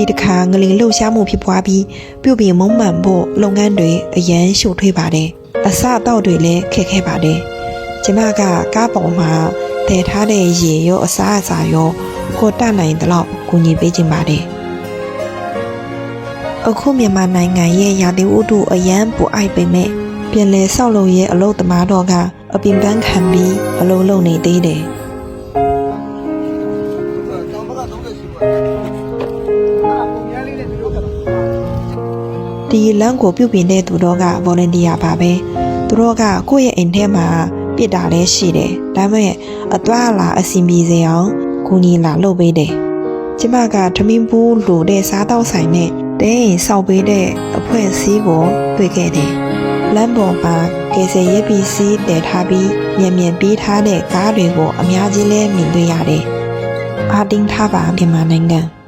ဒီတစ်ခါငလင်လှုပ်ရှားမှုဖြစ်ပွားပြီးပြုတ်ပြင်မုံမှန်ဖို့လုပ်ငန်းတွေအရန်ရှုပ်ထွေးပါတယ်အစအတော့တွေလည်းခက်ခဲပါတယ်ကျမကကားပေါ်မှာတည်ထားတဲ့ရေရောအစားအစာရောကိုတတ်နိုင်တဲ့လောက်ကူညီပေးခြင်းပါတယ်အခုမြန်မာနိုင်ငံရဲ့ရာသီဥတုအရန်ပူအိုက်ပေမဲ့ပြည်လဲဆောက်လုပ်ရဲ့အလုပ်သမားတော်ကအပင်ပန်းခံပြီးအလုပ်လုပ် ဒီလမ်းကိုပြုတ်ပြင်တဲ့သူတော်က volunteer ပါပဲသူတို့ကကိုယ့်ရဲ့အိမ်ထဲမှာပြစ်တာလည်းရှိတယ်ဒါပေမဲ့အသွားအလာအဆင်ပြေစေအောင်ကူညီလာလုပ်ပေးတယ်ကျမကထမင်းပူးလိုတဲ့စားတော့ဆိုင်နဲ့တဲရင်စောက်ပေးတဲ့အဖွဲ့အစည်းကိုတွေ့ခဲ့တယ်လမ်းပေါ်မှာကယ်ဆယ်ရေးပစ္စည်းတည်ထားပြီးမြန်မြန်ပေးထားတဲ့ကားတွေကိုအများကြီးလဲမြင်တွေ့ရတယ်အာတင်းထားပါမြန်မာနိုင်ငံ